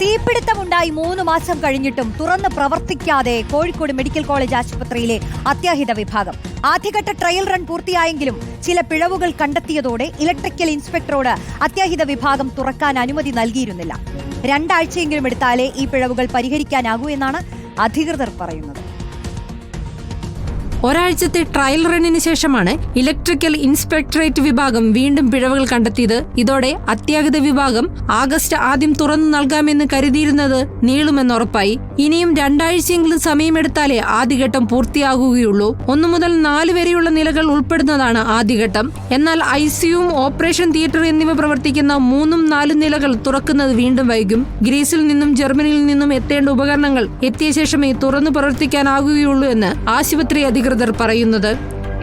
തീപിടുത്തമുണ്ടായി മൂന്ന് മാസം കഴിഞ്ഞിട്ടും തുറന്ന് പ്രവർത്തിക്കാതെ കോഴിക്കോട് മെഡിക്കൽ കോളേജ് ആശുപത്രിയിലെ അത്യാഹിത വിഭാഗം. ആദ്യഘട്ട ട്രയൽ റൺ പൂർത്തിയായെങ്കിലും ചില പിഴവുകൾ കണ്ടെത്തിയതോടെ ഇലക്ട്രിക്കൽ ഇൻസ്പെക്ടറോട് അത്യാഹിത വിഭാഗം തുറക്കാൻ അനുമതി നൽകിയിരുന്നില്ല. രണ്ടാഴ്ചയെങ്കിലും എടുത്താലേ ഈ പിഴവുകൾ പരിഹരിക്കാനാകൂ എന്നാണ് അധികൃതർ പറയുന്നത്. ഒരാഴ്ചത്തെ ട്രയൽ റണ്ണിന് ശേഷമാണ് ഇലക്ട്രിക്കൽ ഇൻസ്പെക്ടറേറ്റ് വിഭാഗം വീണ്ടും പിഴവുകൾ കണ്ടെത്തിയത്. ഇതോടെ അത്യാഹിത വിഭാഗം ആഗസ്റ്റ് ആദ്യം തുറന്നു നൽകാമെന്ന് കരുതിയിരുന്നത് നീളുമെന്നുറപ്പായി ഇനിയും രണ്ടാഴ്ചയെങ്കിലും സമയമെടുത്താലേ ആദ്യഘട്ടം പൂർത്തിയാകുകയുള്ളൂ. ഒന്നു മുതൽ നാല് വരെയുള്ള നിലകൾ ഉൾപ്പെടുന്നതാണ് ആദ്യഘട്ടം. എന്നാൽ ഐ സിയും ഓപ്പറേഷൻ തിയേറ്റർ എന്നിവ പ്രവർത്തിക്കുന്ന മൂന്നും നാലും നിലകൾ തുറക്കുന്നത് വീണ്ടും വൈകും. ഗ്രീസിൽ നിന്നും ജർമ്മനിയിൽ നിന്നും എത്തേണ്ട ഉപകരണങ്ങൾ എത്തിയ ശേഷമേ തുറന്നു പ്രവർത്തിക്കാനാകുകയുള്ളൂ എന്ന് ആശുപത്രി അധികൃതർ പറയുന്നത്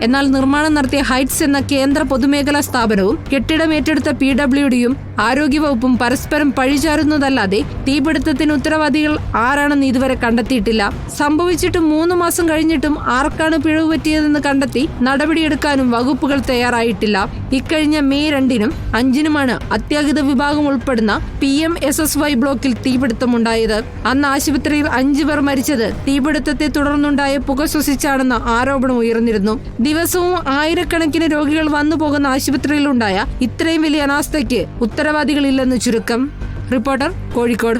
എന്നാൽ നിർമ്മാണം നടത്തിയ ഹൈറ്റ്സ് എന്ന കേന്ദ്ര പൊതുമേഖലാ സ്ഥാപനവും കെട്ടിടം ഏറ്റെടുത്ത പി ഡബ്ല്യുഡിയും ആരോഗ്യവകുപ്പും പരസ്പരം പഴിചാരുന്നതല്ലാതെ തീപിടുത്തത്തിന് ഉത്തരവാദികൾ ആരാണെന്ന് ഇതുവരെ കണ്ടെത്തിയിട്ടില്ല. സംഭവിച്ചിട്ട് മൂന്ന് മാസം കഴിഞ്ഞിട്ടും ആർക്കാണ് പിഴവ് പറ്റിയതെന്ന് കണ്ടെത്തി നടപടിയെടുക്കാനും വകുപ്പുകൾ തയ്യാറായിട്ടില്ല. ഇക്കഴിഞ്ഞ മെയ് രണ്ടിനും അഞ്ചിനുമാണ് അത്യാഹിത വിഭാഗം ഉൾപ്പെടുന്ന P M S S Y ബ്ലോക്കിൽ തീപിടുത്തമുണ്ടായത്. അന്ന് ആശുപത്രിയിൽ അഞ്ചു പേർ മരിച്ചത് തീപിടുത്തത്തെ തുടർന്നുണ്ടായ പുക ശ്വസിച്ചാണെന്ന ആരോപണം ഉയർന്നിരുന്നു. ദിവസവും ആയിരക്കണക്കിന് രോഗികൾ വന്നു പോകുന്ന ആശുപത്രിയിലുണ്ടായ ഇത്രയും വലിയ അനാസ്ഥയ്ക്ക് ഉത്തരവാദികളില്ലെന്ന് ചുരുക്കം. റിപ്പോർട്ടർ കോഴിക്കോട്.